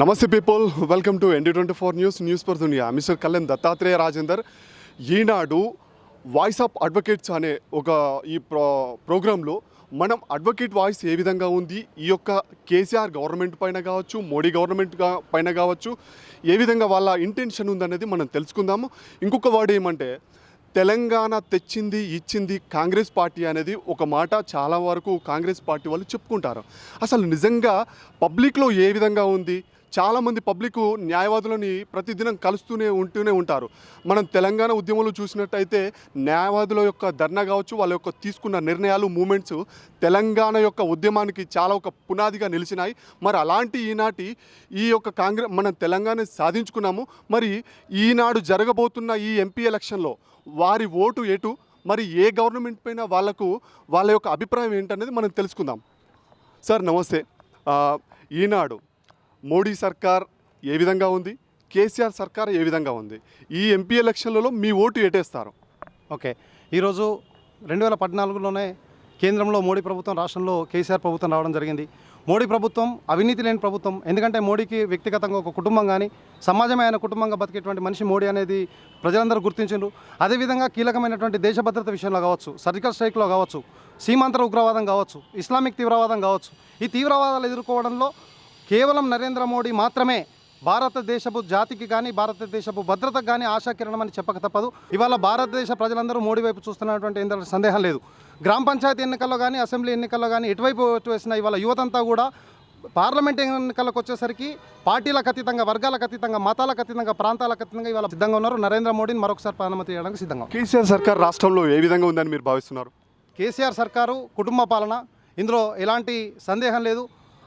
నమస్తే people welcome to ND twenty four news news per దునియా. Mister Kalyan Dattatreya Rajender ఈనాడు voice of advocates అనే ఒక ఈ ప్రో ప్రోగ్రాంలో మనం అడ్వకేట్ వాయిస్ ఏ విధంగా ఉంది? ఈ యొక్క కేసీఆర్ గవర్నమెంట్ పైన కావచ్చు మోడీ గవర్నమెంట్ పైన కావచ్చు ఏ విధంగా వాళ్ళ ఇంటెన్షన్ ఉందనేది మనం తెలుసుకుందాము. ఇంకొక వర్డ్ ఏమంటే తెలంగాణ తెచ్చింది ఇచ్చింది కాంగ్రెస్ పార్టీ అనేది ఒక మాట చాలా వరకు కాంగ్రెస్ పార్టీ వాళ్ళు చెప్పుకుంటారు. అసలు నిజంగా పబ్లిక్లో ఏ విధంగా ఉంది? చాలామంది పబ్లిక్ న్యాయవాదులని ప్రతిదినం కలుస్తూనే ఉంటూనే ఉంటారు. మనం తెలంగాణ ఉద్యమంలో చూసినట్టయితే న్యాయవాదుల యొక్క ధర్నా కావచ్చు వాళ్ళ యొక్క తీసుకున్న నిర్ణయాలు మూమెంట్స్ తెలంగాణ యొక్క ఉద్యమానికి చాలా ఒక పునాదిగా నిలిచినాయి. మరి అలాంటి ఈనాటి ఈ యొక్క కాంగ్రెస్ మనం తెలంగాణ సాధించుకున్నాము. మరి ఈనాడు జరగబోతున్న ఈ ఎంపీ ఎలక్షన్లో వారి ఓటు ఎటు మరి ఏ గవర్నమెంట్ పైన వాళ్ళకు వాళ్ళ యొక్క అభిప్రాయం ఏంటనేది మనం తెలుసుకుందాం. సార్ నమస్తే. ఈనాడు మోడీ సర్కార్ ఏ విధంగా ఉంది? కేసీఆర్ సర్కార్ ఏ విధంగా ఉంది? ఈ ఎంపీ ఎలక్షన్లలో మీ ఓటు ఎటేస్తారు? ఓకే. ఈరోజు రెండు వేల పద్నాలుగులోనే కేంద్రంలో మోడీ ప్రభుత్వం రాష్ట్రంలో కేసీఆర్ ప్రభుత్వం రావడం జరిగింది. మోడీ ప్రభుత్వం అవినీతి లేని ప్రభుత్వం. ఎందుకంటే మోడీకి వ్యక్తిగతంగా ఒక కుటుంబం కానీ సమాజమే ఆయన కుటుంబంగా బతికేటువంటి మనిషి మోడీ అనేది ప్రజలందరూ గుర్తించారు అదేవిధంగా కీలకమైనటువంటి దేశ భద్రత విషయంలో కావచ్చు సర్జికల్ స్ట్రైక్లో కావచ్చు సీమాంతర ఉగ్రవాదం కావచ్చు ఇస్లామిక్ తీవ్రవాదం కావచ్చు. ఈ తీవ్రవాదాలు ఎదుర్కోవడంలో కేవలం నరేంద్ర మోడీ మాత్రమే భారతదేశపు జాతికి కానీ భారతదేశపు భద్రతకు కానీ ఆశాకిరణం అని చెప్పక తప్పదు. ఇవాళ భారతదేశ ప్రజలందరూ మోడీ వైపు చూస్తున్నటువంటి ఏంటంటే సందేహం లేదు. గ్రామ పంచాయతీ ఎన్నికల్లో కానీ అసెంబ్లీ ఎన్నికల్లో కానీ ఎటువైపు వేసిన ఇవాళ యువతంతా కూడా పార్లమెంట్ ఎన్నికలకు వచ్చేసరికి పార్టీలకు అతీతంగా వర్గాలకు అతీతంగా మతాలకు అతీతంగా ప్రాంతాలకు అతీతంగా ఇవాళ సిద్ధంగా ఉన్నారు. నరేంద్ర మోడీని మరొకసారి ప్రధానమంత్రి చేయడానికి సిద్ధంగా ఉన్నారు. కేసీఆర్ సర్కార్ రాష్ట్రంలో ఏ విధంగా ఉందని మీరు భావిస్తున్నారు? కేసీఆర్ సర్కారు కుటుంబ పాలన ఇందులో ఎలాంటి సందేహం లేదు.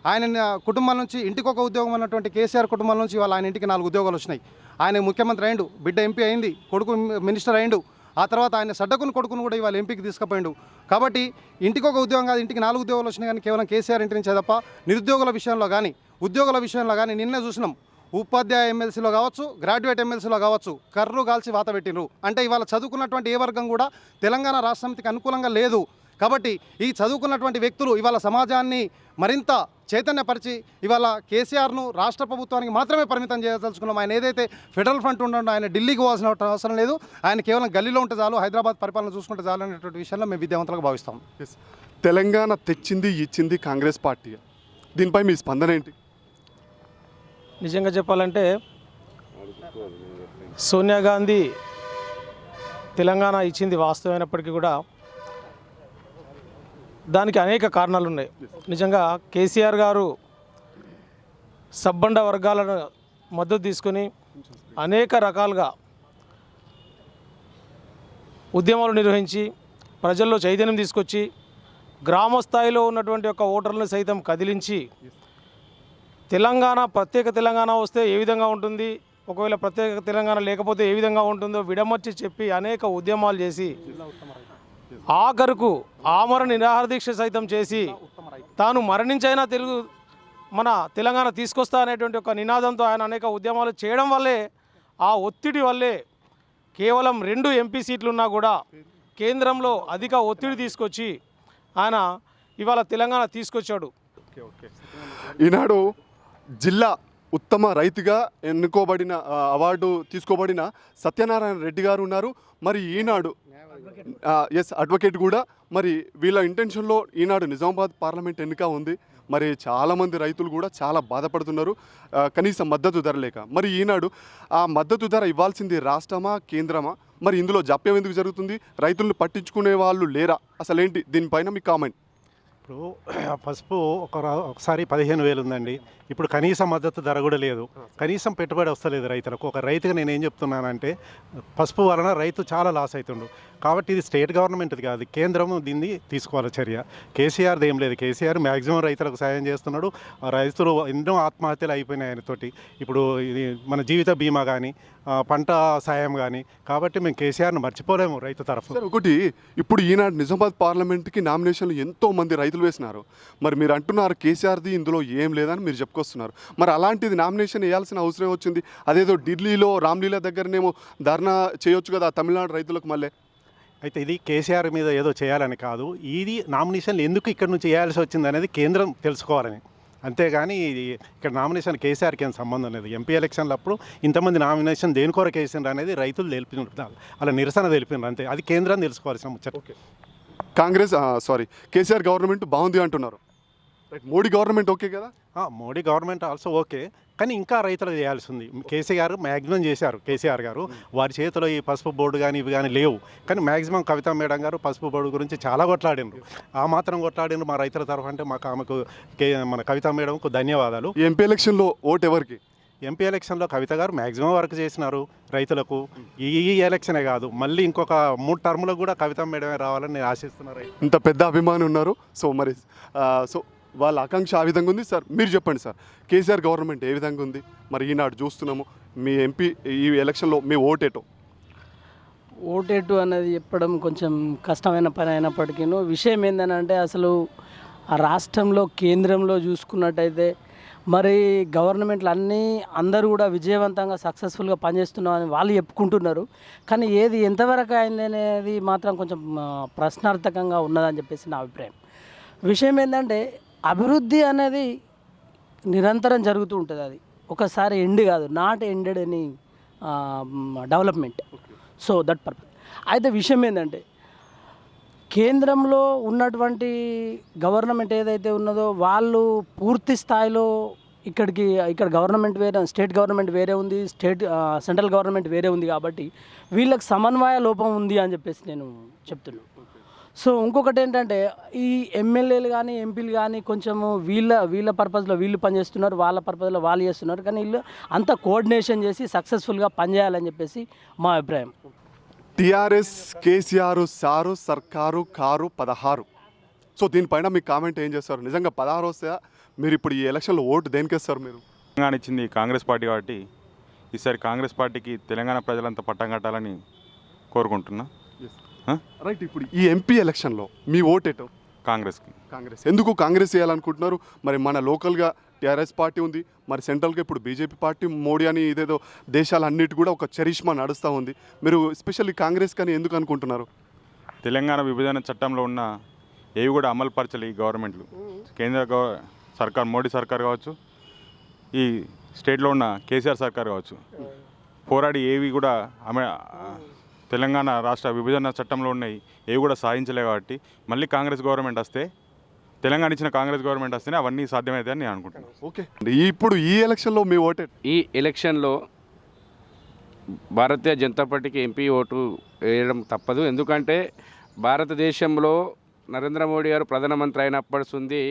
ఆయన కుటుంబం నుంచి ఇంటికి ఒక ఉద్యోగం అన్నటువంటి కేసీఆర్ కుటుంబం నుంచి ఇవాళ ఆయన ఇంటికి నాలుగు ఉద్యోగాలు వచ్చినాయి. ఆయన ముఖ్యమంత్రి అయిండు బిడ్డ ఎంపీ అయింది కొడుకు మినిస్టర్ అయిండు. ఆ తర్వాత ఆయన సడ్డకుని కొడుకును కూడా ఇవాళ ఎంపీకి తీసుకుపోయిండు. కాబట్టి ఇంటికి ఒక ఉద్యోగం కాదు ఇంటికి నాలుగు ఉద్యోగాలు వచ్చినాయి కానీ కేవలం కేసీఆర్ ఇంటి నుంచే తప్ప నిరుద్యోగుల విషయంలో కానీ ఉద్యోగుల విషయంలో కానీ నిన్నే చూసినాం. ఉపాధ్యాయ ఎమ్మెల్సీలో కావచ్చు గ్రాడ్యుయేట్ ఎమ్మెల్సీలో కావచ్చు కర్రు కాల్చి వాత పెట్టినరు అంటే ఇవాళ చదువుకున్నటువంటి ఏ వర్గం కూడా తెలంగాణ రాష్ట్ర సమితికి అనుకూలంగా లేదు. కాబట్టి ఈ చదువుకున్నటువంటి వ్యక్తులు ఇవాళ సమాజాన్ని మరింత చైతన్యపరిచి ఇవాళ కేసీఆర్ను రాష్ట్ర ప్రభుత్వానికి మాత్రమే పరిమితం చేయదలుచుకున్నాం. ఆయన ఏదైతే ఫెడరల్ ఫ్రంట్ ఉండడం ఆయన ఢిల్లీకి పోవాల్సిన అవసరం లేదు. ఆయన కేవలం గల్లీలో ఉంటే చాలు హైదరాబాద్ పరిపాలన చూసుకుంటే చాలు అనేటువంటి విషయంలో మేము విద్యావంతులుగా భావిస్తాం. ఎస్ తెలంగాణ తెచ్చింది ఇచ్చింది కాంగ్రెస్ పార్టీ. దీనిపై మీ స్పందన ఏంటి? నిజంగా చెప్పాలంటే సోనియా గాంధీ తెలంగాణ ఇచ్చింది వాస్తవమైనప్పటికీ కూడా దానికి అనేక కారణాలు ఉన్నాయి నిజంగా కేసీఆర్ గారు సబ్బండ వర్గాలను మద్దతు తీసుకొని అనేక రకాలుగా ఉద్యమాలు నిర్వహించి ప్రజల్లో చైతన్యం తీసుకొచ్చి గ్రామ స్థాయిలో ఉన్నటువంటి ఒక ఓటర్లను సైతం కదిలించి తెలంగాణ ప్రత్యేక తెలంగాణ వస్తే ఏ విధంగా ఉంటుంది? ఒకవేళ ప్రత్యేక తెలంగాణ లేకపోతే ఏ విధంగా ఉంటుందో విడమర్చి చెప్పి అనేక ఉద్యమాలు చేసి ఆఖరుకు ఆమర నిరాహార దీక్ష సైతం చేసి తాను మరణించైనా తెలుగు మన తెలంగాణ తీసుకొస్తా అనేటువంటి ఒక నినాదంతో ఆయన అనేక ఉద్యమాలు చేయడం వల్లే ఆ ఒత్తిడి వల్లే కేవలం రెండు ఎంపీ సీట్లు ఉన్నా కూడా కేంద్రంలో అధిక ఒత్తిడి తీసుకొచ్చి ఆయన ఇవాళ తెలంగాణ తీసుకొచ్చాడు. ఈనాడు జిల్లా ఉత్తమ రైతుగా ఎన్నుకోబడిన అవార్డు తీసుకోబడిన సత్యనారాయణ రెడ్డి గారు ఉన్నారు. మరి ఈనాడు ఎస్ అడ్వకేట్ కూడా. మరి వీళ్ళ ఇంటెన్షన్లో ఈనాడు నిజామాబాద్ పార్లమెంట్ ఎన్నిక ఉంది. మరి చాలామంది రైతులు కూడా చాలా బాధపడుతున్నారు. కనీసం మద్దతు ధర లేక. మరి ఈనాడు ఆ మద్దతు ధర ఇవ్వాల్సింది రాష్ట్రమా కేంద్రమా? మరి ఇందులో జాప్యం ఎందుకు జరుగుతుంది? రైతులను పట్టించుకునే వాళ్ళు లేరా? అసలేంటి? దీనిపైన మీ కామెంట్. ఇప్పుడు పసుపు ఒక ఒకసారి పదిహేను వేలు ఉందండి. ఇప్పుడు కనీస మద్దతు ధర కూడా లేదు. కనీసం పెట్టుబడి వస్తలేదు రైతులకు. ఒక రైతుగా నేను ఏం చెప్తున్నానంటే పసుపు వలన రైతు చాలా లాస్ అవుతుండు కాబట్టి ఇది స్టేట్ గవర్నమెంట్ది కాదు కేంద్రం దీన్ని తీసుకోవాలి చర్య. కేసీఆర్ది ఏం లేదు. కేసీఆర్ మ్యాక్సిమం రైతులకు సాయం చేస్తున్నాడు. ఆ రైతులు ఎన్నో ఆత్మహత్యలు అయిపోయినాయి ఆయనతోటి ఇప్పుడు ఇది మన జీవిత బీమా కానీ పంట సాయం కానీ కాబట్టి మేము కేసీఆర్ను మర్చిపోలేము రైతు తరఫు ఒకటి ఇప్పుడు ఈనాడు నిజామాబాద్ పార్లమెంట్కి నామినేషన్లు ఎంతో మంది రైతులు వేసినారు. మరి మీరు అంటున్నారు కేసీఆర్ది ఇందులో ఏం లేదని మీరు చెప్పుకొస్తున్నారు. మరి అలాంటిది నామినేషన్ వేయాల్సిన అవసరం వచ్చింది. అదేదో ఢిల్లీలో రామ్లీలా దగ్గరనేమో ధర్నా చేయొచ్చు కదా తమిళనాడు రైతులకు మళ్ళీ. అయితే ఇది కేసీఆర్ మీద ఏదో చేయాలని కాదు. ఇది నామినేషన్లు ఎందుకు ఇక్కడ నుంచి చేయాల్సి వచ్చింది అనేది కేంద్రం తెలుసుకోవాలని. అంతేగాని ఇది ఇక్కడ నామినేషన్ కేసీఆర్కి ఏం సంబంధం లేదు. ఎంపీ ఎలక్షన్ల అప్పుడు ఇంతమంది నామినేషన్ దేని కొరకు వేసిండ్రు అనేది రైతులు తెలిపినారు. అలా నిరసన తెలిపినారు. అంతే. అది కేంద్రం తెలుసుకోవాల్సిన ముచ్చట. కాంగ్రెస్ సారీ కేసీఆర్ గవర్నమెంట్ బాగుంది అంటున్నారు. రైట్ మోడీ గవర్నమెంట్ ఓకే కదా? Modi government also okay. కానీ ఇంకా రైతులు చేయాల్సి ఉంది. కేసీఆర్ మ్యాక్సిమం చేశారు కేసీఆర్ గారు. వారి చేతిలో ఈ పసుపు బోర్డు కానీ ఇవి కానీ లేవు. కానీ మ్యాక్సిమం కవితా మేడం గారు పసుపు బోర్డు గురించి చాలా కొట్లాడినరు ఆ మాత్రం కొట్లాడినరు మా రైతుల తరఫు అంటే మాకు ఆమెకు మన కవితా మేడంకు ధన్యవాదాలు. ఎంపీ ఎలక్షన్లో ఓట్ ఎవరికి ఎంపీ ఎలక్షన్లో కవిత గారు మ్యాక్సిమం వర్క్ చేసినారు రైతులకు. ఈ ఈ ఎలక్షనే కాదు మళ్ళీ ఇంకొక మూడు టర్ములకు కూడా కవిత మేడమే రావాలని నేను ఆశిస్తున్నారు ఇంత పెద్ద అభిమాని ఉన్నారు. సో మరి సో వాళ్ళ ఆకాంక్ష ఆ విధంగా ఉంది సార్? మీరు చెప్పండి సార్ కేసీఆర్ గవర్నమెంట్ ఏ విధంగా ఉంది? మరి ఈనాడు చూస్తున్నాము మీ ఎంపీ ఈ ఎలక్షన్లో మీ ఓటేటో? ఓటేటు అనేది చెప్పడం కొంచెం కష్టమైన పని అయినప్పటికీ విషయం ఏంటంటే అసలు ఆ రాష్ట్రంలో కేంద్రంలో చూసుకున్నట్టయితే మరి గవర్నమెంట్లు అన్నీ అందరూ కూడా విజయవంతంగా సక్సెస్ఫుల్గా పనిచేస్తున్నామని వాళ్ళు చెప్పుకుంటున్నారు. కానీ ఏది ఎంతవరకు అయింది అనేది మాత్రం కొంచెం ప్రశ్నార్థకంగా ఉన్నదని చెప్పేసి నా అభిప్రాయం. విషయం ఏంటంటే అభివృద్ధి అనేది నిరంతరం జరుగుతూ ఉంటుంది అది. ఒకసారి ఎండ్ కాదు నాట్ ఎండెడ్ అని డెవలప్మెంట్. So that purpose. అయితే విషయం ఏంటంటే కేంద్రంలో ఉన్నటువంటి గవర్నమెంట్ ఏదైతే ఉన్నదో వాళ్ళు పూర్తి స్థాయిలో ఇక్కడికి ఇక్కడ గవర్నమెంట్ వేరే స్టేట్ గవర్నమెంట్ వేరే ఉంది స్టేట్ సెంట్రల్ గవర్నమెంట్ వేరే ఉంది కాబట్టి వీళ్ళకి సమన్వయ లోపం ఉంది అని చెప్పేసి నేను చెప్తున్నాను సో ఇంకొకటి ఏంటంటే ఈ ఎమ్మెల్యేలు కానీ ఎంపీలు కానీ కొంచెము వీళ్ళ వీళ్ళ పర్పస్లో వీళ్ళు పనిచేస్తున్నారు వాళ్ళ పర్పస్లో వాళ్ళు చేస్తున్నారు. కానీ వీళ్ళు అంతా కోఆర్డినేషన్ చేసి సక్సెస్ఫుల్గా పనిచేయాలని చెప్పేసి మా అభిప్రాయం. టీఆర్ఎస్ కేసీఆర్ సారు సర్కారు కారు పదహారు. సో దీనిపైన మీ కామెంట్ ఏం చేస్తారు? నిజంగా పదహారు వస్తే మీరు ఇప్పుడు ఈ ఎలక్షన్లో ఓటు దేనికేస్తారు మీరు? తెలంగాణ ఇచ్చింది కాంగ్రెస్ పార్టీ కాబట్టి ఈసారి కాంగ్రెస్ పార్టీకి తెలంగాణ ప్రజలంతా పట్టం కట్టాలని కోరుకుంటున్నా? రైట్ ఇప్పుడు ఈ ఎంపీ ఎలక్షన్లో మీ ఓటేటో కాంగ్రెస్కి. కాంగ్రెస్. ఎందుకు కాంగ్రెస్ చేయాలనుకుంటున్నారు? మరి మన లోకల్గా టీఆర్ఎస్ పార్టీ ఉంది మరి సెంట్రల్గా ఇప్పుడు బీజేపీ పార్టీ మోడీ అని ఇదేదో దేశాలన్నిటి కూడా ఒక చరిష్మా నడుస్తూ ఉంది. మీరు ఎస్పెషల్లీ కాంగ్రెస్ కానీ ఎందుకు అనుకుంటున్నారు? తెలంగాణ విభజన చట్టంలో ఉన్న ఏవి కూడా అమలు పరచలే ఈ గవర్నమెంట్లు. కేంద్ర గవ సర్కార్ మోడీ సర్కార్ కావచ్చు ఈ స్టేట్లో ఉన్న కేసీఆర్ సర్కార్ కావచ్చు. పోరాడి ఏవి కూడా అమె తెలంగాణ రాష్ట్ర విభజన చట్టంలో ఉన్నాయి. ఏవి కూడా సాధించలే కాబట్టి మళ్ళీ కాంగ్రెస్ గవర్నమెంట్ వస్తే తెలంగాణ ఇచ్చిన కాంగ్రెస్ గవర్నమెంట్ వస్తేనే అవన్నీ సాధ్యమవుతాయని నేను అనుకుంటున్నాను. ఓకే. ఇప్పుడు ఈ ఎలక్షన్లో మీ ఓటే? ఈ ఎలక్షన్లో భారతీయ జనతా పార్టీకి ఎంపీ ఓటు వేయడం తప్పదు. ఎందుకంటే భారతదేశంలో నరేంద్ర మోడీ గారు ప్రధానమంత్రి అయినప్పటి నుండి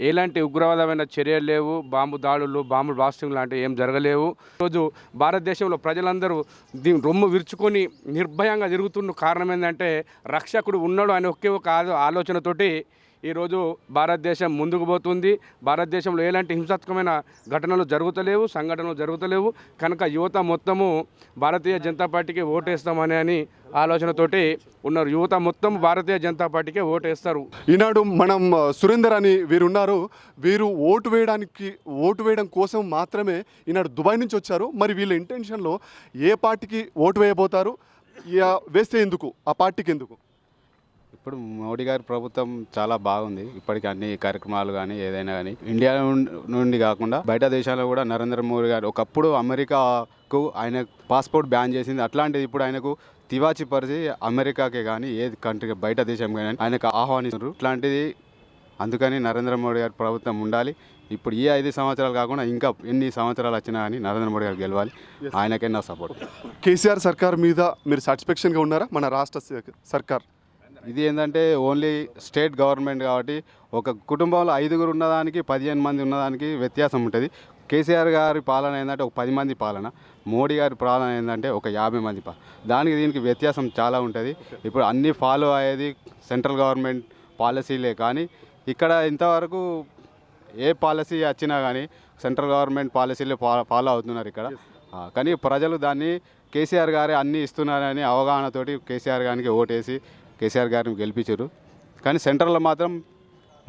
ఎలాంటి ఉగ్రవాదమైన చర్యలు లేవు బాంబు దాడులు బాంబు బ్లాస్టింగ్ లాంటివి ఏం జరగలేవు. ఈరోజు భారతదేశంలో ప్రజలందరూ దీని రొమ్ము విరుచుకొని నిర్భయంగా తిరుగుతున్న కారణం ఏంటంటే రక్షకుడు ఉన్నాడు అనే ఒకే ఒక ఆలోచనతోటి ఈరోజు భారతదేశం ముందుకు పోతుంది. భారతదేశంలో ఎలాంటి హింసాత్మకమైన ఘటనలు జరుగుతలేవు సంఘటనలు జరుగుతలేవు. కనుక యువత మొత్తము భారతీయ జనతా పార్టీకి ఓటేస్తామని అని ఆలోచనతోటి ఉన్నారు. యువత మొత్తం భారతీయ జనతా పార్టీకే ఓటేస్తారు. ఈనాడు మనం సురేందర్ అని వీరు ఉన్నారు వీరు ఓటు వేయడానికి ఓటు వేయడం కోసం మాత్రమే ఈనాడు దుబాయ్ నుంచి వచ్చారు. మరి వీళ్ళ ఇంటెన్షన్లో ఏ పార్టీకి ఓటు వేయబోతారు? వేస్తే ఎందుకు? ఆ పార్టీకి ఎందుకు? ఇప్పుడు మోడీ గారి ప్రభుత్వం చాలా బాగుంది. ఇప్పటికి అన్ని కార్యక్రమాలు కానీ ఏదైనా కానీ ఇండియా నుండి- నుండి కాకుండా బయట దేశాల్లో కూడా నరేంద్ర మోడీ గారు ఒకప్పుడు అమెరికాకు ఆయన పాస్పోర్ట్ బ్యాన్ చేసింది. అట్లాంటిది ఇప్పుడు ఆయనకు తివాచి పరిచి అమెరికాకే కానీ ఏ కంట్రీకి బయట దేశం కానీ ఆయనకు ఆహ్వానిస్తున్నారు. ఇట్లాంటిది అందుకని నరేంద్ర మోడీ గారి ప్రభుత్వం ఉండాలి. ఇప్పుడు ఈ ఐదు సంవత్సరాలు కాకుండా ఇంకా ఎన్ని సంవత్సరాలు వచ్చినా కానీ నరేంద్ర మోడీ గారు గెలవాలి. ఆయనకే నా సపోర్ట్. కేసీఆర్ సర్కార్ మీద మీరు సాటిస్ఫాక్షన్గా ఉన్నారా? మన రాష్ట్ర స- సర్కార్ ఇది ఏంటంటే ఓన్లీ స్టేట్ గవర్నమెంట్ కాబట్టి ఒక కుటుంబంలో ఐదుగురు ఉన్నదానికి పదిహేను మంది ఉన్నదానికి వ్యత్యాసం ఉంటుంది. కేసీఆర్ గారి పాలన ఏంటంటే ఒక పది మంది పాలన మోడీ గారి పాలన ఏంటంటే ఒక యాభై మంది పాలన దానికి దీనికి వ్యత్యాసం చాలా ఉంటుంది. ఇప్పుడు అన్నీ ఫాలో అయ్యేది సెంట్రల్ గవర్నమెంట్ పాలసీలే కానీ ఇక్కడ ఇంతవరకు ఏ పాలసీ వచ్చినా కానీ సెంట్రల్ గవర్నమెంట్ పాలసీలే ఫాలో అవుతున్నారు ఇక్కడ. కానీ ప్రజలు దాన్ని కేసీఆర్ గారే అన్నీ ఇస్తున్నారని అవగాహనతోటి కేసీఆర్ గారికి ఓటేసి కేసీఆర్ గారిని గెలిపించారు. కానీ సెంట్రల్లో మాత్రం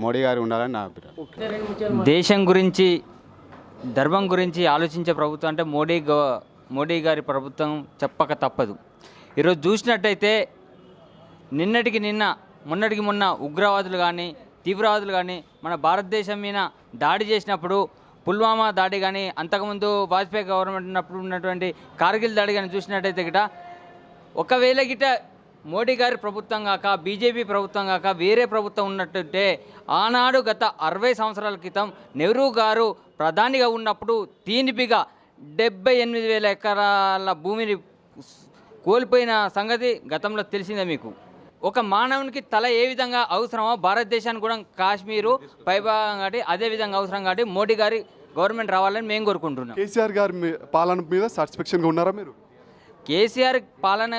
మోడీ గారు ఉండాలని నా అభిప్రాయం. దేశం గురించి ధర్మం గురించి ఆలోచించే ప్రభుత్వం అంటే మోడీ మోడీ గారి ప్రభుత్వం చెప్పక తప్పదు. ఈరోజు చూసినట్టయితే నిన్నటికి నిన్న మొన్నటికి మొన్న ఉగ్రవాదులు కానీ తీవ్రవాదులు కానీ మన భారతదేశం మీద దాడి చేసినప్పుడు పుల్వామా దాడి కానీ అంతకుముందు వాజ్పేయి గవర్నమెంట్ ఉన్నప్పుడు ఉన్నటువంటి కార్గిల్ దాడి కానీ చూసినట్టయితే గిట ఒకవేళ గిట మోడీ గారి ప్రభుత్వం కాక బీజేపీ ప్రభుత్వం కాక వేరే ప్రభుత్వం ఉన్నట్టుంటే ఆనాడు గత అరవై సంవత్సరాల క్రితం నెహ్రూ గారు ప్రధానిగా ఉన్నప్పుడు తీనిపిగా డెబ్బై ఎనిమిది వేల ఎకరాల భూమిని కోల్పోయిన సంగతి గతంలో తెలిసిందే మీకు. ఒక మానవునికి తల ఏ విధంగా అవసరమో భారతదేశానికి కూడా కాశ్మీరు పైభాగం కాబట్టి అదే విధంగా అవసరం కాబట్టి మోడీ గారి గవర్నమెంట్ రావాలని మేము కోరుకుంటున్నాం. కేసీఆర్ గారి పాలన మీద సాటిస్ఫాక్షన్గా ఉన్నారా మీరు? కేసీఆర్ పాలన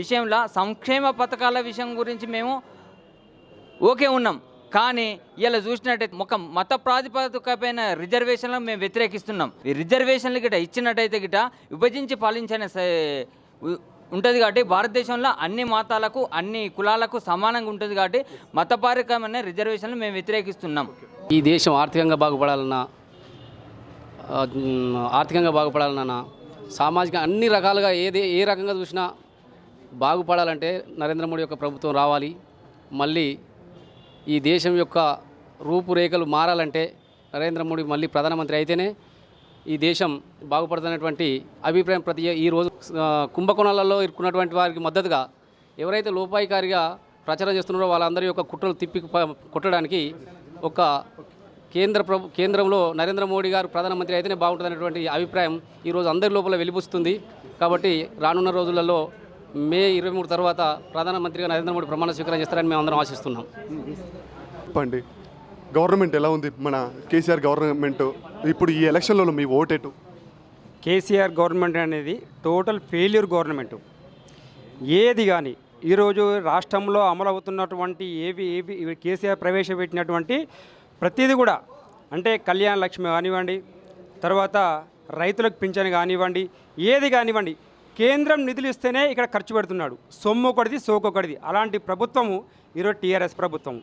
విషయంలో సంక్షేమ పథకాల విషయం గురించి మేము ఓకే ఉన్నాం. కానీ ఇలా చూసినట్టయితే ఒక మత ప్రాతిపదికపైన రిజర్వేషన్లను మేము వ్యతిరేకిస్తున్నాం. ఈ రిజర్వేషన్లు గిట ఇచ్చినట్టయితే గిట విభజించి పాలించనే ఉంటుంది కాబట్టి భారతదేశంలో అన్ని మతాలకు అన్ని కులాలకు సమానంగా ఉంటుంది కాబట్టి మతపారికమైన రిజర్వేషన్లు మేము వ్యతిరేకిస్తున్నాం. ఈ దేశం ఆర్థికంగా బాగుపడాలన్నా ఆర్థికంగా బాగుపడాలన్నా సామాజిక అన్ని రకాలుగా ఏది ఏ రకంగా చూసినా బాగుపడాలంటే నరేంద్ర మోడీ యొక్క ప్రభుత్వం రావాలి. మళ్ళీ ఈ దేశం యొక్క రూపురేఖలు మారాలంటే నరేంద్ర మోడీ మళ్ళీ ప్రధానమంత్రి అయితేనే ఈ దేశం బాగుపడుతున్నటువంటి అభిప్రాయం ప్రతి ఈ రోజు కుంభకోణాలలో ఇరుక్కున్నటువంటి వారికి మద్దతుగా ఎవరైతే లోపాయికారిగా ప్రచారం చేస్తున్నారో వాళ్ళందరి యొక్క కుట్రలు తిప్పి కొట్టడానికి ఒక కేంద్ర ప్రభు కేంద్రంలో నరేంద్ర మోడీ గారు ప్రధానమంత్రి అయితేనే బాగుంటుందనేటువంటి అభిప్రాయం ఈరోజు అందరి లోపల వెలిబుస్తుంది. కాబట్టి రానున్న రోజులలో మే ఇరవై మూడు తర్వాత ప్రధానమంత్రిగా నరేంద్ర మోడీ ప్రమాణ స్వీకారం చేస్తారని మేము అందరం ఆశిస్తున్నాం. చెప్పండి. గవర్నమెంట్ ఎలా ఉంది? మన కేసీఆర్ గవర్నమెంట్ ఇప్పుడు ఈ ఎలక్షన్లలో మీ ఓటేటు? కేసీఆర్ గవర్నమెంట్ అనేది టోటల్ ఫెయిల్యూర్ గవర్నమెంట్. ఏది కానీ ఈరోజు రాష్ట్రంలో అమలు అవుతున్నటువంటి ఏవి ఏవి కేసీఆర్ ప్రవేశపెట్టినటువంటి ప్రతిదీ కూడా అంటే కళ్యాణ లక్ష్మి కానివ్వండి తర్వాత రైతులకు పింఛను కానివ్వండి ఏది కానివ్వండి కేంద్రం నిధులు ఇస్తేనే ఇక్కడ ఖర్చు పెడుతున్నాడు. సొమ్ము ఒకటిది సోకొకటిది అలాంటి ప్రభుత్వము ఈరోజు టీఆర్ఎస్ ప్రభుత్వం.